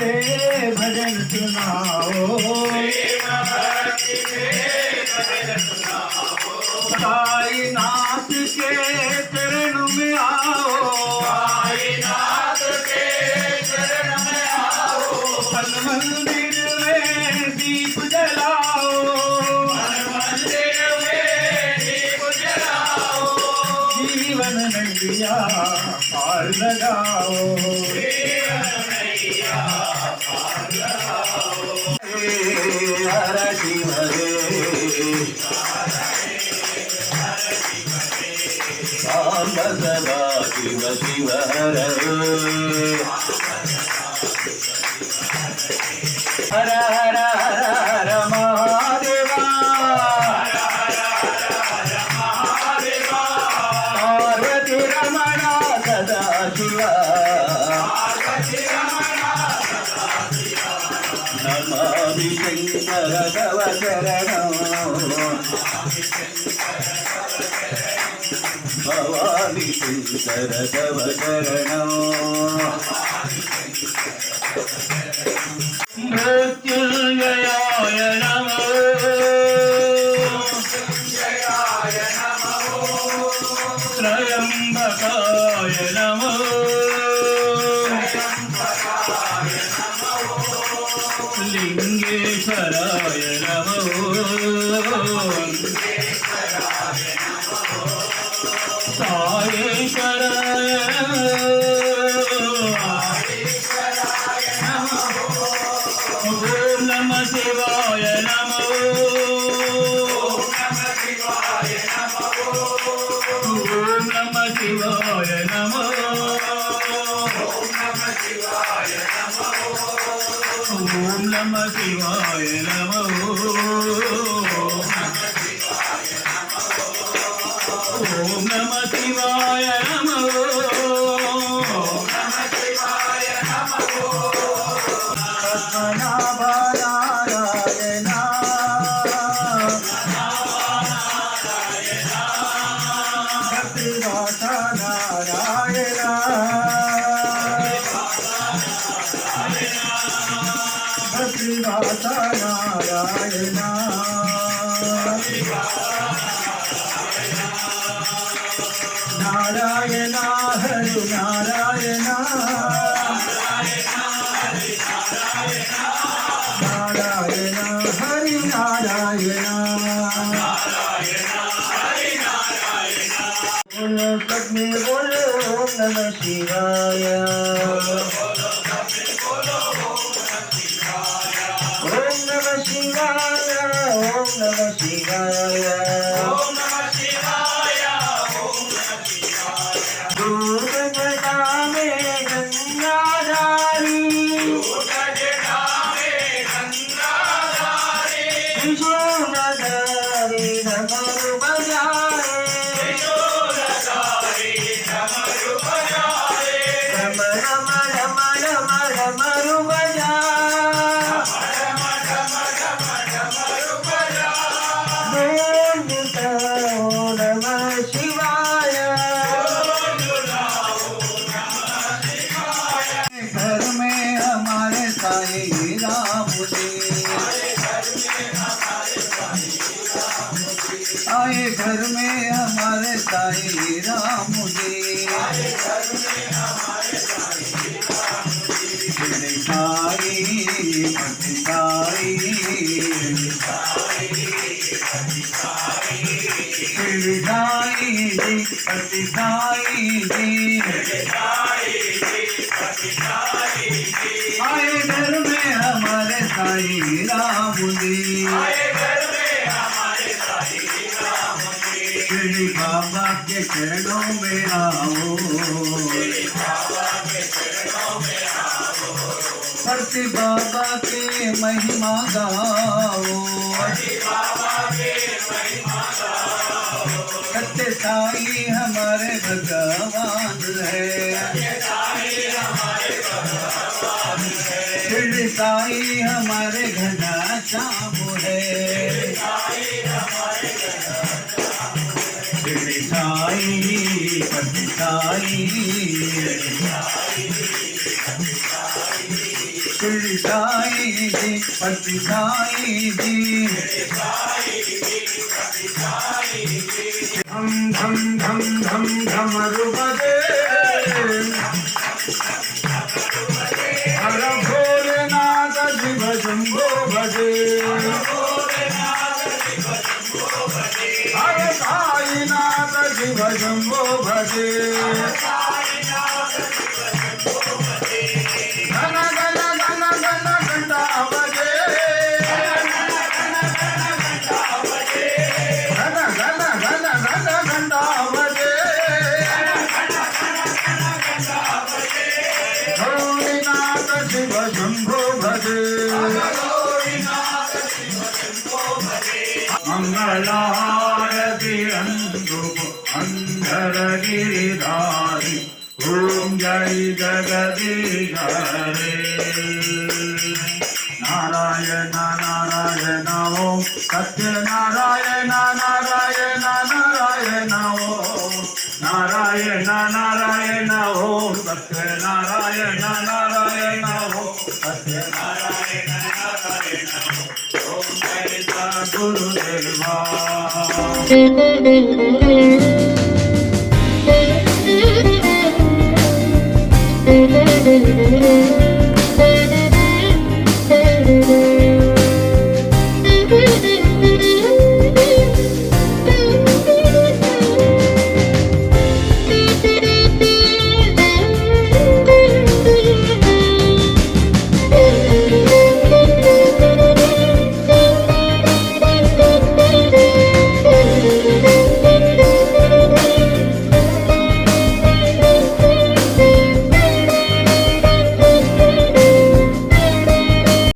ભજન સુનાઓ హర హర హర హర మహాదేవా. పార్వతి రమణ సదా శివ భవాని శంకర తవ చరణం Sai Sai Sai Sai ఓం నమ శివాయ నమ ఓం నమ శివాయ నమ నారాయణ శ్రీనివాస నారాయణ నారాయణ హరి నారాయణ నారాయణ హరి నారాయణ ఓం నమ శివాయ శివాయ ఓం నమ శివాయ. आए घर में हमारे साई राम जी शिरडी बाबा के चरणों में आओ भक्ति बाबा के महिमा गाओ। सत्य साई हमारे भगवान है साई हमारे घना श्याम है। पति साई जी धम धम धम धम धमरु बजे हर भोलेनाथ शिव शंभो भजे हर साईनाथ शिव शंभो भजे ಮಂಗಳಾರತಿಯಂದು ಅಂಧರಗಿರಿಧಾರಿ ಓಂ ಜೈ ಜಗದೀಗರೇ ನಾರಾಯಣ ನಾರಾಯಣ ಓಂ Satyanarayana Narayana Narayana Narayana Om Satya Narayana Narayana Om Satya Narayana Narayana Om Om Guru Deva